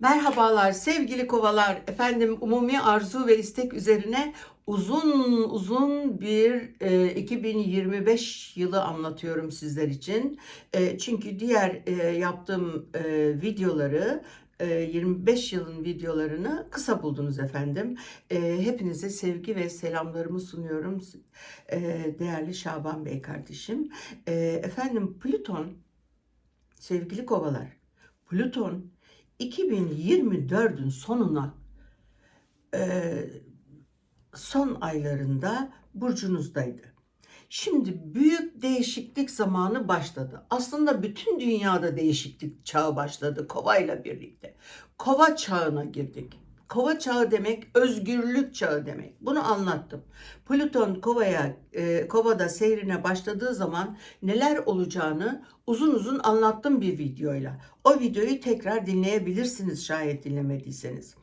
Merhabalar sevgili kovalar. Efendim umumi arzu ve istek üzerine uzun uzun bir e, 2025 yılı anlatıyorum sizler için. E, çünkü diğer e, yaptığım e, videoları e, 25 yılın videolarını kısa buldunuz efendim. E, hepinize sevgi ve selamlarımı sunuyorum. E, değerli Şaban Bey kardeşim. E, efendim Plüton sevgili kovalar. Plüton 2024'ün sonuna e, son aylarında burcunuzdaydı. Şimdi büyük değişiklik zamanı başladı. Aslında bütün dünyada değişiklik çağı başladı kovayla birlikte. Kova çağına girdik. Kova çağı demek özgürlük çağı demek. Bunu anlattım. Plüton kovaya, e, kovada seyrine başladığı zaman neler olacağını uzun uzun anlattım bir videoyla. O videoyu tekrar dinleyebilirsiniz şayet dinlemediyseniz.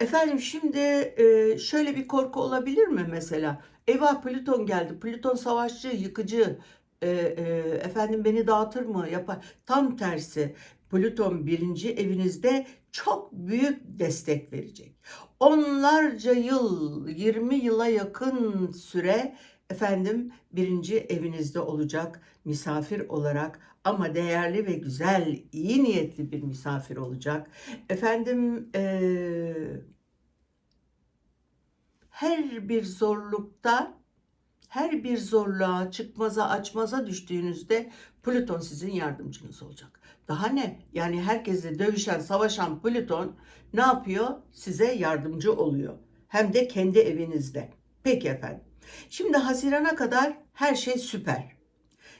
Efendim şimdi e, şöyle bir korku olabilir mi mesela? Eyvah Plüton geldi. Plüton savaşçı, yıkıcı. E, e, efendim beni dağıtır mı? Yapar. Tam tersi. Plüton birinci evinizde çok büyük destek verecek. Onlarca yıl, 20 yıla yakın süre efendim birinci evinizde olacak misafir olarak ama değerli ve güzel, iyi niyetli bir misafir olacak. Efendim eee, her bir zorlukta, her bir zorluğa, çıkmaza, açmaza düştüğünüzde Plüton sizin yardımcınız olacak. Daha ne? Yani herkesle dövüşen, savaşan Plüton ne yapıyor? Size yardımcı oluyor. Hem de kendi evinizde. Peki efendim. Şimdi Haziran'a kadar her şey süper.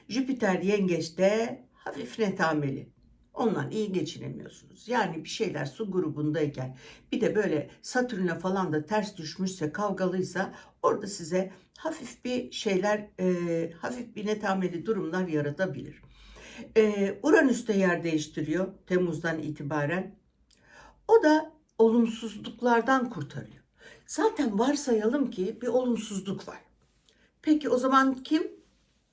Jüpiter yengeçte hafif netameli. Ondan iyi geçinemiyorsunuz. Yani bir şeyler su grubundayken bir de böyle Satürn'e falan da ters düşmüşse kavgalıysa orada size hafif bir şeyler e, hafif bir netameli durumlar yaratabilir. E, Uranüs de yer değiştiriyor Temmuz'dan itibaren. O da olumsuzluklardan kurtarıyor. Zaten varsayalım ki bir olumsuzluk var. Peki o zaman kim?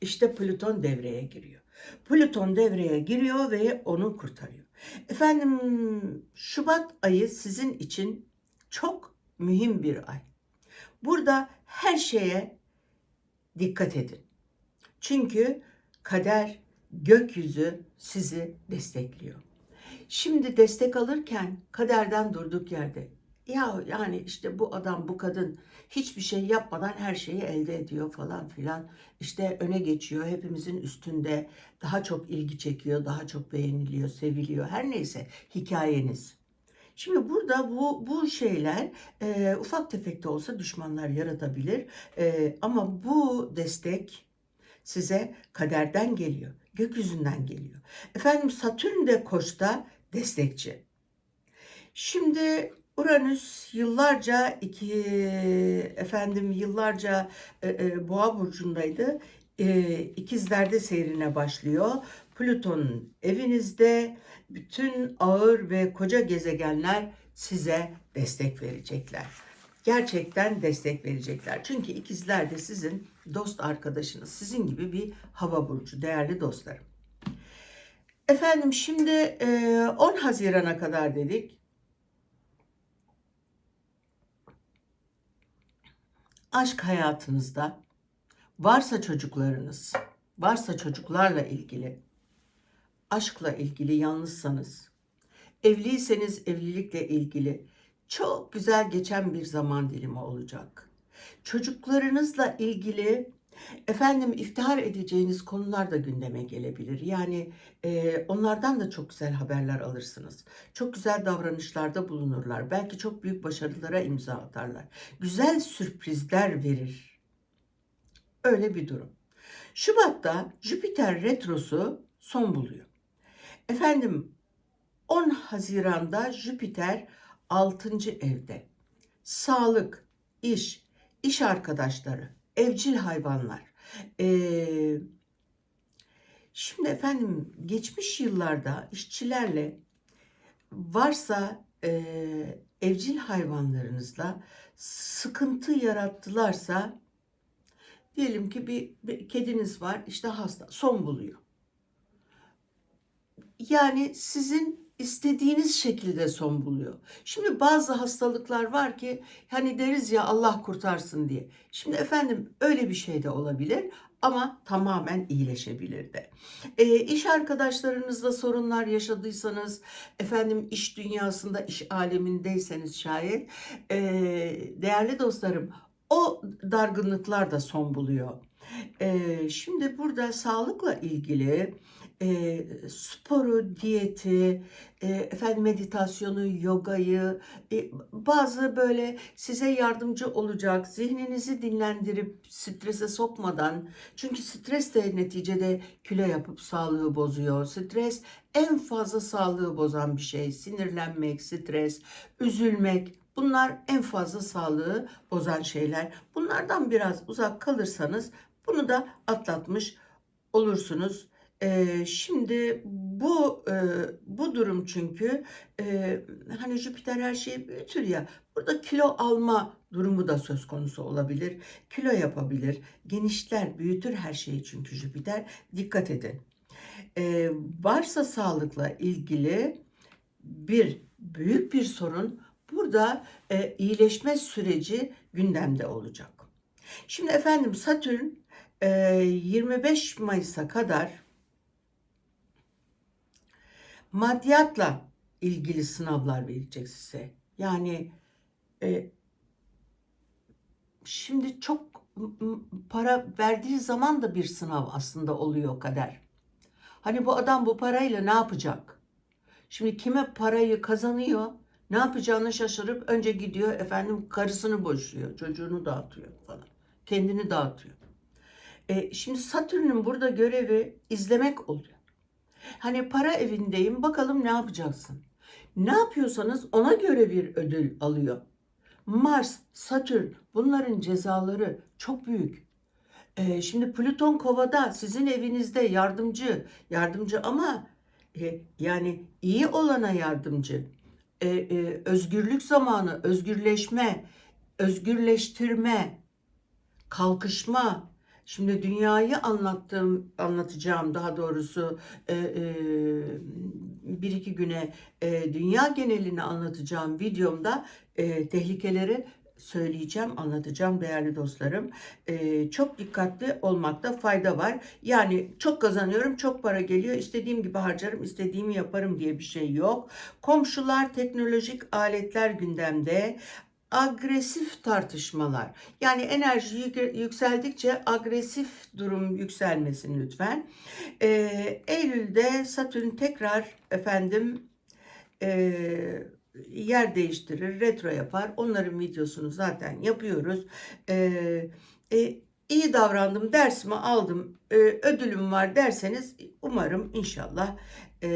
İşte Plüton devreye giriyor. Plüton devreye giriyor ve onu kurtarıyor. Efendim Şubat ayı sizin için çok mühim bir ay. Burada her şeye dikkat edin. Çünkü kader, gökyüzü sizi destekliyor. Şimdi destek alırken kaderden durduk yerde. Ya yani işte bu adam, bu kadın hiçbir şey yapmadan her şeyi elde ediyor falan filan. İşte öne geçiyor, hepimizin üstünde daha çok ilgi çekiyor, daha çok beğeniliyor, seviliyor. Her neyse hikayeniz. Şimdi burada bu bu şeyler e, ufak tefek de olsa düşmanlar yaratabilir. E, ama bu destek size kaderden geliyor, gökyüzünden geliyor. Efendim Satürn de Koç'ta destekçi. Şimdi Uranüs yıllarca iki efendim yıllarca e, e, Boğa burcundaydı. E, ikizlerde seyrine başlıyor. Plüton evinizde bütün ağır ve koca gezegenler size destek verecekler. Gerçekten destek verecekler. Çünkü ikizler de sizin dost arkadaşınız. Sizin gibi bir hava burcu değerli dostlarım. Efendim şimdi e, 10 Haziran'a kadar dedik. Aşk hayatınızda varsa çocuklarınız, varsa çocuklarla ilgili, aşkla ilgili yalnızsanız, evliyseniz evlilikle ilgili çok güzel geçen bir zaman dilimi olacak. Çocuklarınızla ilgili efendim iftihar edeceğiniz konular da gündeme gelebilir. Yani e, onlardan da çok güzel haberler alırsınız. Çok güzel davranışlarda bulunurlar. Belki çok büyük başarılara imza atarlar. Güzel sürprizler verir. Öyle bir durum. Şubat'ta Jüpiter retrosu son buluyor. Efendim 10 Haziran'da Jüpiter 6. evde. Sağlık, iş, iş arkadaşları, evcil hayvanlar. Ee, şimdi efendim geçmiş yıllarda işçilerle varsa e, evcil hayvanlarınızla sıkıntı yarattılarsa diyelim ki bir, bir kediniz var işte hasta son buluyor. Yani sizin istediğiniz şekilde son buluyor. Şimdi bazı hastalıklar var ki hani deriz ya Allah kurtarsın diye. Şimdi efendim öyle bir şey de olabilir ama tamamen iyileşebilir de. E, iş arkadaşlarınızla sorunlar yaşadıysanız, efendim iş dünyasında, iş alemindeyseniz şayet, e, değerli dostlarım o dargınlıklar da son buluyor. E, şimdi burada sağlıkla ilgili e, sporu, diyeti, e, efendim meditasyonu, yogayı, e, bazı böyle size yardımcı olacak, zihninizi dinlendirip strese sokmadan, çünkü stres de neticede kilo yapıp sağlığı bozuyor. Stres en fazla sağlığı bozan bir şey. Sinirlenmek, stres, üzülmek, bunlar en fazla sağlığı bozan şeyler. Bunlardan biraz uzak kalırsanız bunu da atlatmış olursunuz. Ee, şimdi bu e, bu durum çünkü e, hani Jüpiter her şeyi büyütür ya burada kilo alma durumu da söz konusu olabilir. Kilo yapabilir. Genişler, büyütür her şeyi çünkü Jüpiter. Dikkat edin. Ee, varsa sağlıkla ilgili bir büyük bir sorun burada e, iyileşme süreci gündemde olacak. Şimdi efendim Satürn e, 25 Mayıs'a kadar maddiyatla ilgili sınavlar verecek size. Yani e, şimdi çok para verdiği zaman da bir sınav aslında oluyor kader. Hani bu adam bu parayla ne yapacak? Şimdi kime parayı kazanıyor, ne yapacağını şaşırıp önce gidiyor efendim karısını boşuyor, çocuğunu dağıtıyor falan. Kendini dağıtıyor. E, şimdi Satürn'ün burada görevi izlemek oluyor. Hani para evindeyim bakalım ne yapacaksın? Ne yapıyorsanız ona göre bir ödül alıyor. Mars, Satürn bunların cezaları çok büyük. Ee, şimdi Plüton kovada sizin evinizde yardımcı, yardımcı ama e, yani iyi olana yardımcı. E, e, özgürlük zamanı, özgürleşme, özgürleştirme, kalkışma. Şimdi dünyayı anlattığım, anlatacağım daha doğrusu e, e, bir iki güne e, dünya genelini anlatacağım videomda e, tehlikeleri söyleyeceğim, anlatacağım değerli dostlarım. E, çok dikkatli olmakta fayda var. Yani çok kazanıyorum, çok para geliyor, istediğim gibi harcarım, istediğimi yaparım diye bir şey yok. Komşular, teknolojik aletler gündemde agresif tartışmalar. Yani enerji yük- yükseldikçe agresif durum yükselmesin lütfen. Ee, Eylül'de Satürn tekrar efendim e, yer değiştirir, retro yapar. Onların videosunu zaten yapıyoruz. Ee, e, iyi davrandım, dersimi aldım, e, ödülüm var derseniz umarım inşallah e,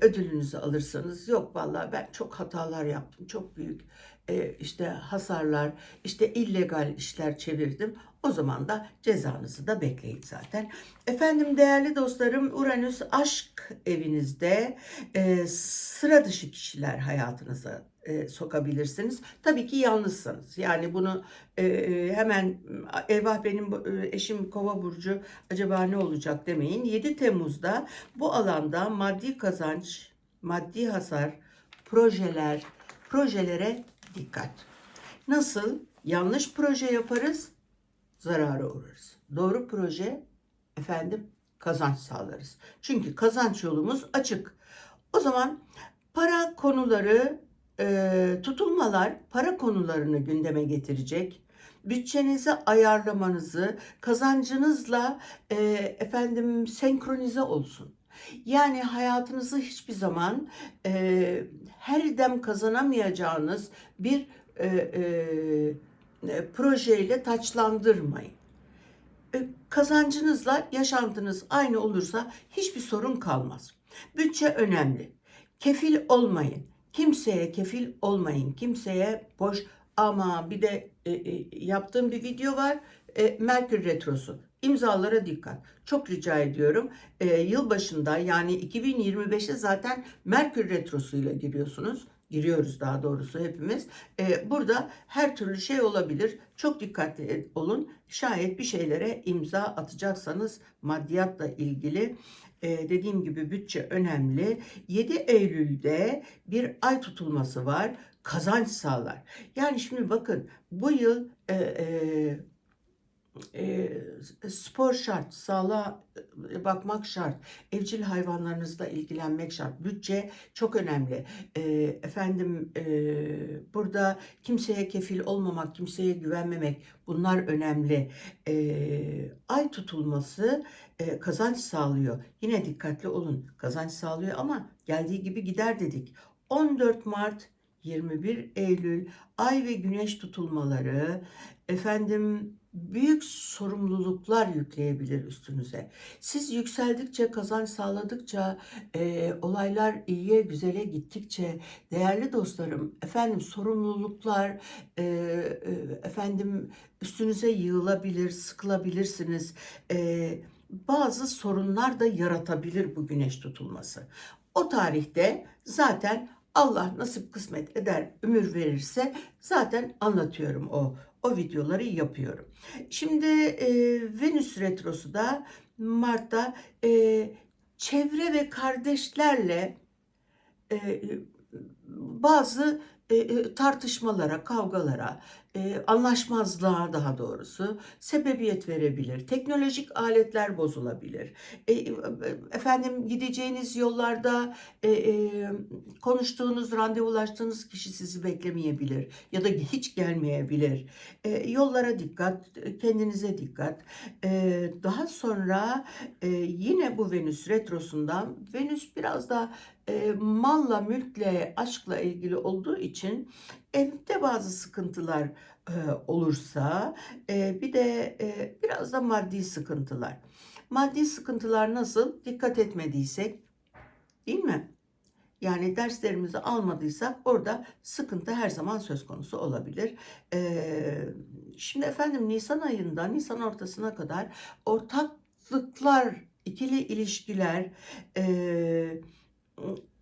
ödülünüzü alırsanız. Yok vallahi ben çok hatalar yaptım, çok büyük e, işte hasarlar, işte illegal işler çevirdim. O zaman da cezanızı da bekleyin zaten. Efendim değerli dostlarım Uranüs aşk evinizde e, sıra dışı kişiler hayatınıza e, sokabilirsiniz. Tabii ki yalnızsanız. Yani bunu e, hemen eyvah benim e, eşim kova burcu acaba ne olacak demeyin. 7 Temmuz'da bu alanda maddi kazanç, maddi hasar, projeler, projelere dikkat. Nasıl? Yanlış proje yaparız, zarara uğrarız. Doğru proje, efendim kazanç sağlarız. Çünkü kazanç yolumuz açık. O zaman para konuları, e, tutulmalar para konularını gündeme getirecek. Bütçenizi ayarlamanızı, kazancınızla e, efendim senkronize olsun. Yani hayatınızı hiçbir zaman e, her dem kazanamayacağınız bir e, e, e, projeyle taçlandırmayın. E, kazancınızla yaşantınız aynı olursa hiçbir sorun kalmaz. Bütçe önemli. Kefil olmayın. Kimseye kefil olmayın. Kimseye boş ama bir de e, e, yaptığım bir video var. E, Merkür Retrosu. İmzalara dikkat. Çok rica ediyorum. E, yılbaşında yani 2025'e zaten Merkür Retrosu'yla giriyorsunuz. Giriyoruz daha doğrusu hepimiz. E, burada her türlü şey olabilir. Çok dikkatli olun. Şayet bir şeylere imza atacaksanız maddiyatla ilgili e, dediğim gibi bütçe önemli. 7 Eylül'de bir ay tutulması var. Kazanç sağlar. Yani şimdi bakın bu yıl e, e, e, spor şart, sağlığa e, bakmak şart, evcil hayvanlarınızla ilgilenmek şart. Bütçe çok önemli. E, efendim e, burada kimseye kefil olmamak, kimseye güvenmemek bunlar önemli. E, ay tutulması e, kazanç sağlıyor. Yine dikkatli olun. Kazanç sağlıyor ama geldiği gibi gider dedik. 14 Mart 21 Eylül ay ve güneş tutulmaları efendim büyük sorumluluklar yükleyebilir üstünüze. Siz yükseldikçe, kazanç sağladıkça, e, olaylar iyiye güzele gittikçe, değerli dostlarım, efendim sorumluluklar, e, e, efendim üstünüze yığılabilir, sıkılabilirsiniz. E, bazı sorunlar da yaratabilir bu güneş tutulması. O tarihte zaten Allah nasip kısmet eder, ömür verirse zaten anlatıyorum o o videoları yapıyorum. Şimdi e, Venüs retrosu da Mart'ta e, çevre ve kardeşlerle e, bazı e, e, tartışmalara, kavgalara, e, anlaşmazlığa daha doğrusu sebebiyet verebilir. Teknolojik aletler bozulabilir. E, efendim gideceğiniz yollarda konuştuğunuz, randevulaştığınız kişi sizi beklemeyebilir ya da hiç gelmeyebilir. Yollara dikkat, kendinize dikkat. Daha sonra yine bu Venüs retrosundan Venüs biraz da e, malla, mülkle, aşkla ilgili olduğu için evde bazı sıkıntılar e, olursa e, bir de e, biraz da maddi sıkıntılar. Maddi sıkıntılar nasıl? Dikkat etmediysek değil mi? Yani derslerimizi almadıysak orada sıkıntı her zaman söz konusu olabilir. Ee, şimdi efendim Nisan ayında, Nisan ortasına kadar ortaklıklar, ikili ilişkiler, e,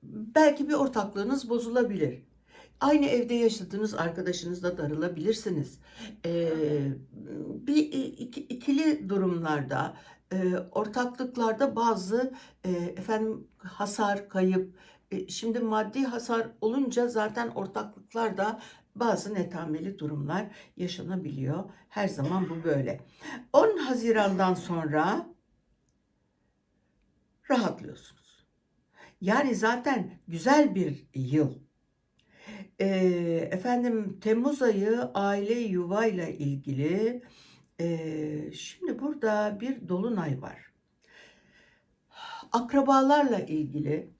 belki bir ortaklığınız bozulabilir. Aynı evde yaşadığınız arkadaşınızla darılabilirsiniz. Ee, bir iki, ikili durumlarda, e, ortaklıklarda bazı e, efendim hasar, kayıp. E, şimdi maddi hasar olunca zaten ortaklıklarda bazı netameli durumlar yaşanabiliyor. Her zaman bu böyle. 10 Haziran'dan sonra rahatlıyorsunuz. Yani zaten güzel bir yıl. E, efendim Temmuz ayı aile yuvayla ilgili. E, şimdi burada bir dolunay var. Akrabalarla ilgili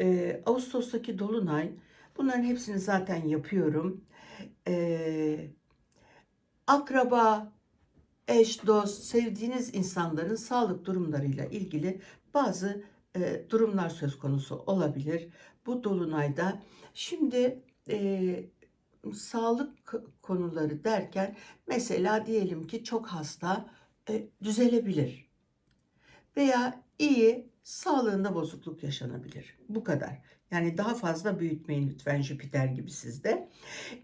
e, Ağustos'taki dolunay bunların hepsini zaten yapıyorum. E, akraba, eş, dost, sevdiğiniz insanların sağlık durumlarıyla ilgili bazı e, durumlar söz konusu olabilir. Bu dolunayda şimdi e, sağlık konuları derken mesela diyelim ki çok hasta e, düzelebilir veya iyi sağlığında bozukluk yaşanabilir. Bu kadar. Yani daha fazla büyütmeyin lütfen Jüpiter gibi sizde.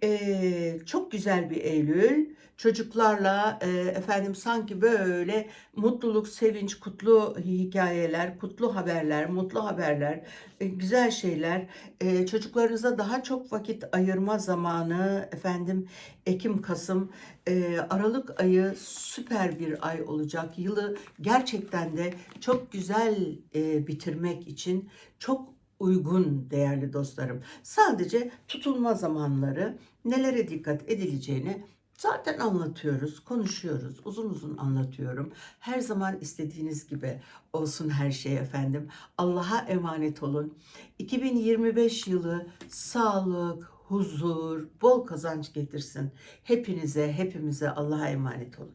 Ee, çok güzel bir Eylül. Çocuklarla e, efendim sanki böyle mutluluk, sevinç, kutlu hikayeler, kutlu haberler, mutlu haberler, e, güzel şeyler. E, çocuklarınıza daha çok vakit ayırma zamanı efendim Ekim, Kasım, e, Aralık ayı süper bir ay olacak. Yılı gerçekten de çok güzel e, bitirmek için çok uygun değerli dostlarım. Sadece tutulma zamanları nelere dikkat edileceğini zaten anlatıyoruz, konuşuyoruz. Uzun uzun anlatıyorum. Her zaman istediğiniz gibi olsun her şey efendim. Allah'a emanet olun. 2025 yılı sağlık, huzur, bol kazanç getirsin. Hepinize, hepimize Allah'a emanet olun.